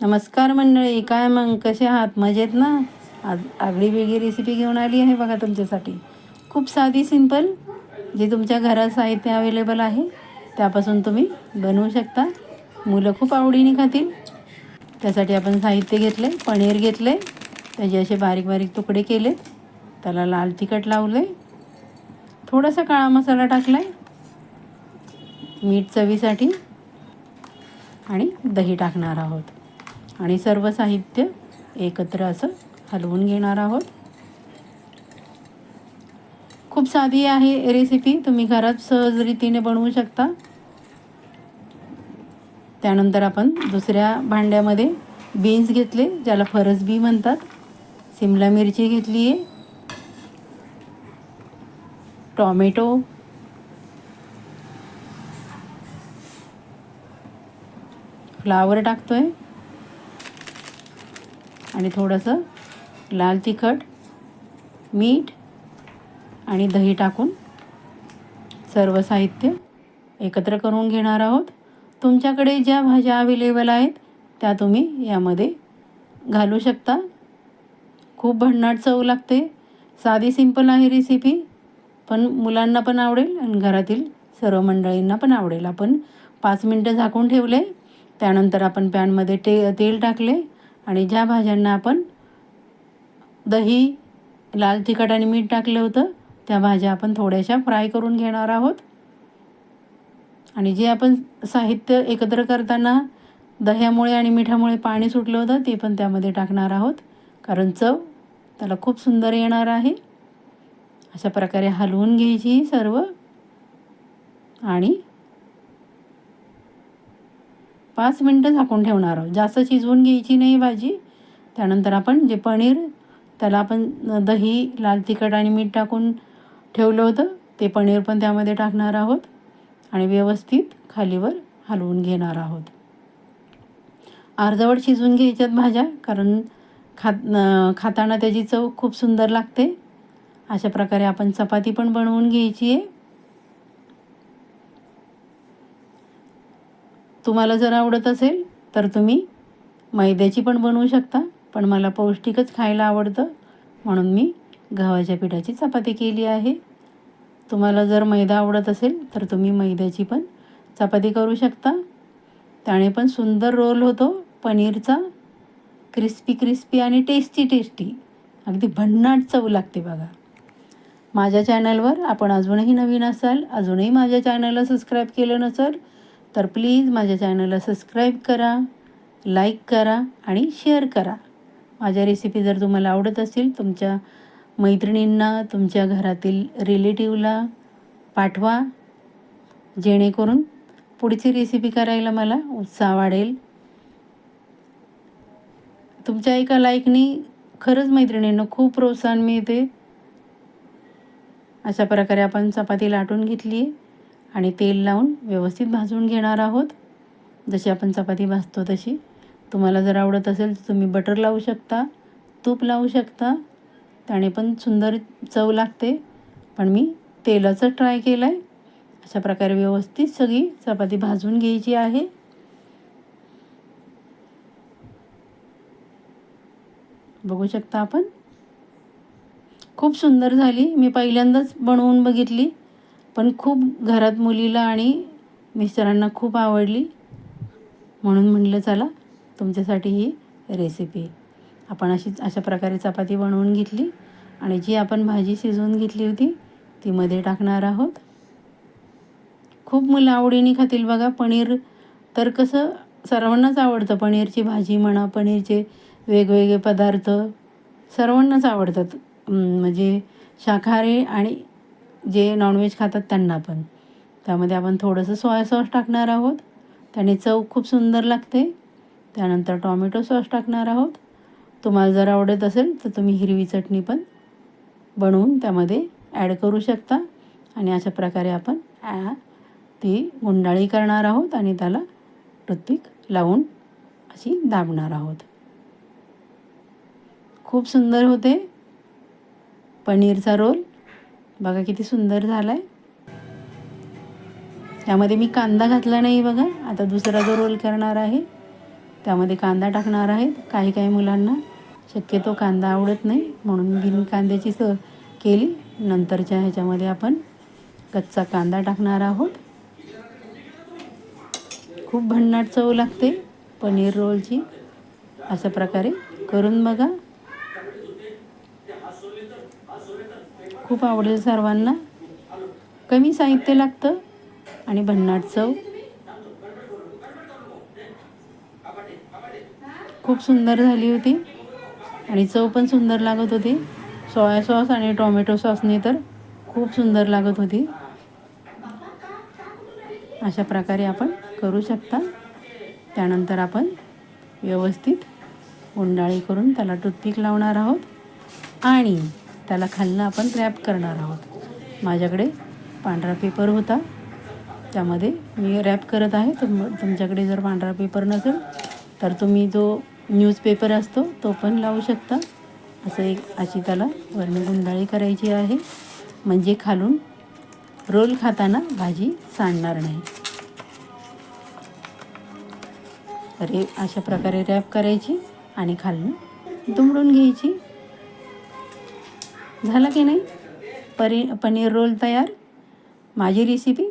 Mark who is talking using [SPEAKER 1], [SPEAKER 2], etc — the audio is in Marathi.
[SPEAKER 1] नमस्कार मंडळी काय मग? कसे आहात? मजेत ना? आज आगळी वेगळी रेसिपी घेऊन आली आहे बघा तुमच्यासाठी. खूप साधी सिंपल जे तुमच्या घरात साहित्य अवेलेबल आहे त्यापासून तुम्ही बनवू शकता. मुलं खूप आवडीने खातील. त्यासाठी आपण साहित्य घेतले पनीर घेतले त्याचे असे बारीक बारीक तुकडे केले त्याला लाल तिखट लावले. थोडासा काळा मसाला टाकला आहे मीठ चवीसाठी आणि दही टाकणार आहोत. आणि सर्व साहित्य एकत्र असं हलवून घेणार आहोत. खूप साधी आहे रेसिपी तुम्ही घरात सहजरीतीने बनवू शकता. त्यानंतर आपण दुसऱ्या भांड्यामध्ये बीन्स घेतले ज्याला फरस बी म्हणतात. सिमला मिरची घेतली आहे. टॉमॅटो. फ्लावर टाकतो आहे आणि थोडंसं लाल तिखट मीठ आणि दही टाकून सर्व साहित्य एकत्र करून घेणार आहोत. तुमच्याकडे ज्या भाज्या अवेलेबल आहेत त्या तुम्ही यामध्ये घालू शकता. खूप भन्नाट चव लागते. साधी सिंपल आहे रेसिपी पण मुलांना पण आवडेल आणि घरातील सर्व मंडळींना पण आवडेल. आपण पाच मिनटं झाकून ठेवले. त्यानंतर आपण पॅनमध्ये टे तेल टाकले. आणि ज्या भाज्यांना आपण दही लाल तिखट आणि मीठ टाकलं होतं त्या भाज्या आपण थोड्याशा फ्राय करून घेणार आहोत. आणि जे आपण साहित्य एकत्र करताना दह्यामुळे आणि मिठामुळे पाणी सुटलं होतं ते पण त्यामध्ये टाकणार आहोत. कारण चव त्याला खूप सुंदर येणार आहे. अशा प्रकारे हलवून घ्यायची सर्व. आणि पाच मिनटं झाकून ठेवणार आहोत. जास्त शिजवून घ्यायची नाही भाजी. त्यानंतर आपण जे पनीर त्याला आपण दही लाल तिखट आणि मीठ टाकून ठेवलं होतं. ते पनीर पण त्यामध्ये टाकणार आहोत आणि व्यवस्थित खालीवर हलवून घेणार आहोत. अर्धवट शिजवून घ्यायच्यात भाज्या कारण खात खाताना त्याची चव खूप सुंदर लागते. अशा प्रकारे आपण चपाती पण बनवून घ्यायची आहे. तुम्हाला जर आवडत असेल तर तुम्ही मैद्याची पण बनवू शकता पण मला पौष्टिकच खायला आवडतं. म्हणून मी गव्हाच्या पिठाची चपाती केली आहे. तुम्हाला जर मैदा आवडत असेल तर तुम्ही मैद्याची पण चपाती करू शकता. त्याने पण सुंदर रोल होतो पनीरचा. क्रिस्पी क्रिस्पी आणि टेस्टी टेस्टी. अगदी भन्नाट चव लागते बघा. माझ्या चॅनलवर आपण अजूनही नवीन असाल अजूनही माझ्या चॅनलला सबस्क्राईब केलं नसेल तर प्लीज माझ्या चॅनलला सबस्क्राईब करा लाईक करा आणि शेअर करा. माझ्या रेसिपी जर तुम्हाला आवडत असेल तुमच्या मैत्रिणींना तुमच्या घरातील रिलेटिव्हला पाठवा. जेणेकरून पुढची रेसिपी करायला मला उत्साह वाढेल. तुमच्या एका लाईकनी खरंच मैत्रिणींना खूप प्रोत्साहन मिळते. अशा प्रकारे आपण चपाती लाटून घेतली आहे आणि तेल लावून व्यवस्थित भाजून घेणार आहोत. जशी आपण चपाती भाजतो तशी. तुम्हाला जर आवडत असेल तर तुम्ही बटर लावू शकता तूप लावू शकता. त्याने पण सुंदर चव लागते. पण मी तेलाचं ट्राय केलं आहे अशा प्रकारे व्यवस्थित सगळी चपाती भाजून घ्यायची आहे. बघू शकता आपण. खूप सुंदर झाली. मी पहिल्यांदाच बनवून बघितली. पण खूप घरात मुलीला आणि मिस्टरांना खूप आवडली. म्हणून म्हटलं चला तुमच्यासाठी ही रेसिपी आपण अशी अशा प्रकारे चपाती बनवून घेतली आणि जी आपण भाजी शिजवून घेतली होती ती मध्ये टाकणार आहोत. खूप मुलं आवडीने खातील बघा. पनीर तर कसं सर्वांनाच आवडतं. पनीरची भाजी म्हणा पनीरचे वेगवेगळे पदार्थ सर्वांनाच आवडतात. म्हणजे शाकाहारी आणि जे नॉनव्हेज खातात त्यांना पण. त्यामध्ये आपण थोडंसं सोया सॉस टाकणार आहोत. त्याने चव खूप सुंदर लागते. त्यानंतर टॉमॅटो सॉस टाकणार आहोत. तुम्हाला जर आवडत असेल तर तुम्ही हिरवी चटणी पण बनवून त्यामध्ये ॲड करू शकता. आणि अशा प्रकारे आपण ॲ ती गुंडाळी करणार आहोत आणि त्याला टूथपिक लावून अशी दाबणार आहोत. खूप सुंदर होते पनीरचा रोल. बघा किती सुंदर झाला आहे त्यामध्ये मी कांदा घातला नाही बघा. आता दुसरा जो रोल करणार आहे त्यामध्ये कांदा टाकणार आहेत काही काही मुलांना. शक्यतो कांदा आवडत नाही म्हणून बिन कांद्याची स केली. नंतरच्या ह्याच्यामध्ये आपण कच्चा कांदा टाकणार आहोत. खूप भन्नाट चव लागते पनीर रोलची अशा प्रकारे करून बघा. खूप आवडेल सर्वांना. कमी साहित्य लागतं आणि भन्नाट चव. खूप सुंदर झाली होती आणि चव पण सुंदर लागत होती. सोया सॉस आणि टोमॅटो सॉसने तर खूप सुंदर लागत होती. अशा प्रकारे आपण करू शकता. त्यानंतर आपण व्यवस्थित गुंडाळी करून त्याला टूथपिक लावणार आहोत. आणि त्याला खालनं आपण रॅप करणार आहोत. माझ्याकडे पांढरा पेपर होता. त्यामध्ये मी रॅप करत आहे. तुम तुमच्याकडे जर पांढरा पेपर नसेल तर तुम्ही जो न्यूजपेपर असतो तो पण लावू शकता. असं एक अशी त्याला वर्ण गुंडाळी करायची आहे. म्हणजे खालून रोल खाताना भाजी सांडणार नाही. तर अशा प्रकारे रॅप करायची आणि खालून दुमडून घ्यायची. झालं की नाही? परी पनीर रोल तयार? माझी रेसिपी